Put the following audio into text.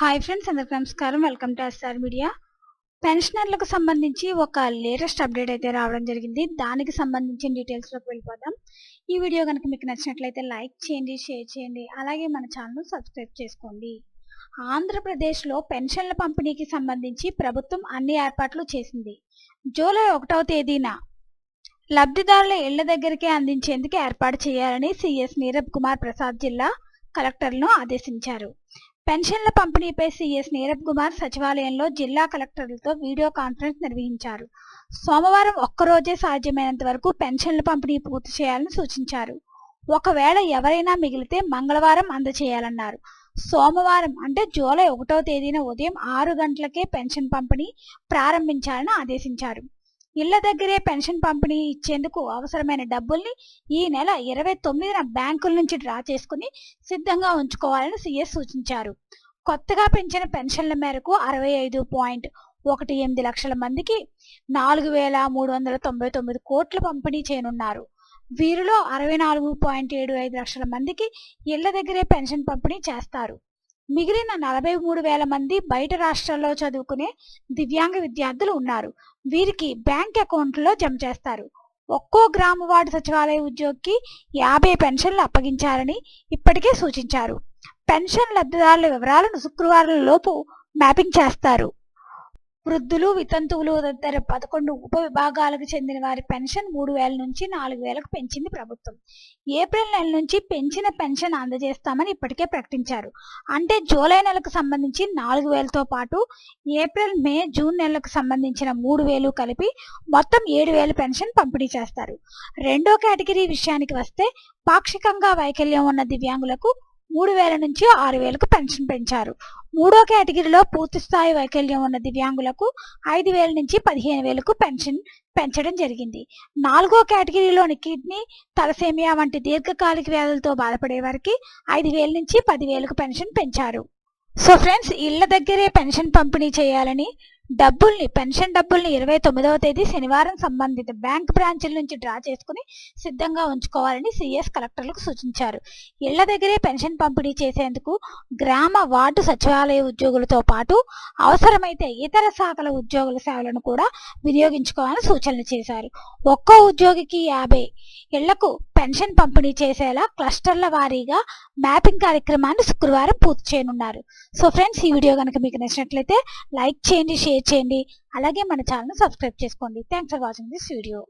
Hi friends అందరికి నమస్కారం. Welcome to SR media పెన్షనర్లకు సంబంధించి ఒక లేటెస్ట్ అప్డేట్ అయితే రావడం జరిగింది. దానికి సంబంధించిన డీటెయిల్స్లోకి వెళ్ళిపోదాం. ఈ వీడియో కనుక మీకు నచ్చినట్లయితే లైక్ చేయండి షేర్ చేయండి అలాగే మన ఛానల్ సబ్స్క్రైబ్ చేసుకోండి. ఆంధ్రప్రదేశ్లో పెన్షన్ల పంపిణీకి సంబంధించి ప్రభుత్వం అన్ని ఏర్పాట్లు చేసింది. జూలై ఒకటవ తేదీన లబ్ధిదారుల ఇళ్ళ దగ్గరికే అందించేందుకు ఏర్పాటు చేయాలని సిఎస్ నీరబ్ కుమార్ ప్రసాద్ జిల్లా కలెక్టర్లను ఆదేశించారు. పెన్షన్ల పంపిణీపై సీఎస్ నీరబ్ కుమార్ సచివాలయంలో జిల్లా కలెక్టర్లతో వీడియో కాన్ఫరెన్స్ నిర్వహించారు. సోమవారం ఒక్కరోజే సాధ్యమైనంత వరకు పెన్షన్ల పంపిణీ పూర్తి చేయాలని సూచించారు. ఒకవేళ ఎవరైనా మిగిలితే మంగళవారం అందజేయాలన్నారు సోమవారం అంటే జూలై ఒకటో తేదీన ఉదయం ఆరు గంటలకే పెన్షన్ పంపిణీ ప్రారంభించాలని ఆదేశించారు. ఇళ్ళ దగ్గరే పెన్షన్ పంపిణీ ఇచ్చేందుకు అవసరమైన డబ్బుల్ని ఈ నెల ఇరవై తొమ్మిదిన బ్యాంకుల నుంచి డ్రా చేసుకుని సిద్ధంగా ఉంచుకోవాలని సీఎస్ సూచించారు. కొత్తగా పెంచిన పెన్షన్ల మేరకు అరవై ఐదు పాయింట్ ఒకటి ఎనిమిది లక్షల మందికి నాలుగు వేల మూడు వందల తొంభై తొమ్మిది కోట్లు పంపిణీ చేయనున్నారు. వీరిలో అరవై నాలుగు పాయింట్ ఏడు ఐదు లక్షల మందికి ఇళ్ళ దగ్గరే పెన్షన్ పంపిణీ చేస్తారు. మిగిలిన నలభై మూడు వేల మంది బయట రాష్ట్రాల్లో చదువుకునే దివ్యాంగ విద్యార్థులు ఉన్నారు. వీరికి బ్యాంక్ అకౌంట్లో జమ చేస్తారు. ఒక్కో గ్రామ వార్డు సచివాలయ ఉద్యోగికి యాభై పెన్షన్లు అప్పగించాలని ఇప్పటికే సూచించారు. పెన్షన్ లబ్ధిదారుల వివరాలను శుక్రవారం లోపు మ్యాపింగ్ చేస్తారు. వృద్ధులు వితంతువులు తదితర పదకొండు ఉప విభాగాలకు చెందిన వారి పెన్షన్ మూడు వేల నుంచి నాలుగు వేలకు పెంచింది ప్రభుత్వం. ఏప్రిల్ నెల నుంచి పెంచిన పెన్షన్ అందజేస్తామని ఇప్పటికే ప్రకటించారు. అంటే జూలై నెలకు సంబంధించి నాలుగు వేలతో పాటు ఏప్రిల్ మే జూన్ నెలలకు సంబంధించిన మూడు వేలు కలిపి మొత్తం ఏడు వేల పెన్షన్ పంపిణీ చేస్తారు. రెండో కేటగిరీ విషయానికి వస్తే పాక్షికంగా వైకల్యం ఉన్న దివ్యాంగులకు మూడు వేల నుంచి ఆరు వేలకు పెన్షన్ పెంచారు. మూడో కేటగిరీలో పూర్తి స్థాయి వైకల్యం ఉన్న దివ్యాంగులకు ఐదు వేల నుంచి పదిహేను వేలకు పెన్షన్ పెంచడం జరిగింది. నాలుగో కేటగిరీలోని కిడ్నీ తలసేమియా వంటి దీర్ఘకాలిక వ్యాధులతో బాధపడే వారికి ఐదు వేల నుంచి పదివేలకు పెన్షన్ పెంచారు. సో ఫ్రెండ్స్ ఇళ్ళ దగ్గరే పెన్షన్ పంపిణీ చేయాలని డబ్బుల్ని పెన్షన్ డబ్బుల్ని ఇరవై తొమ్మిదవ తేదీ శనివారం సంబంధిత బ్యాంక్ బ్రాంచ్ల నుంచి డ్రా చేసుకుని సిద్ధంగా ఉంచుకోవాలని సిఎస్ కలెక్టర్లకు సూచించారు. ఇళ్ళ దగ్గరే పెన్షన్ పంపిణీ చేసేందుకు గ్రామ వార్డు సచివాలయ ఉద్యోగులతో పాటు అవసరమైతే ఇతర శాఖల ఉద్యోగుల సేవలను కూడా వినియోగించుకోవాలని సూచనలు చేశారు. ఒక్కో ఉద్యోగికి యాభై ఇళ్ళకు పెన్షన్ పంపిణీ చేసేలా క్లస్టర్ల వారీగా మ్యాపింగ్ కార్యక్రమాన్ని శుక్రవారం పూర్తి చేయనున్నారు. సో ఫ్రెండ్స్ ఈ వీడియో కనుక మీకు నచ్చినట్లయితే లైక్ చేయండి షేర్ చేయండి. అలాగే మన ఛానల్ సబ్స్క్రైబ్ చేసుకోండి. Thanks for watching this video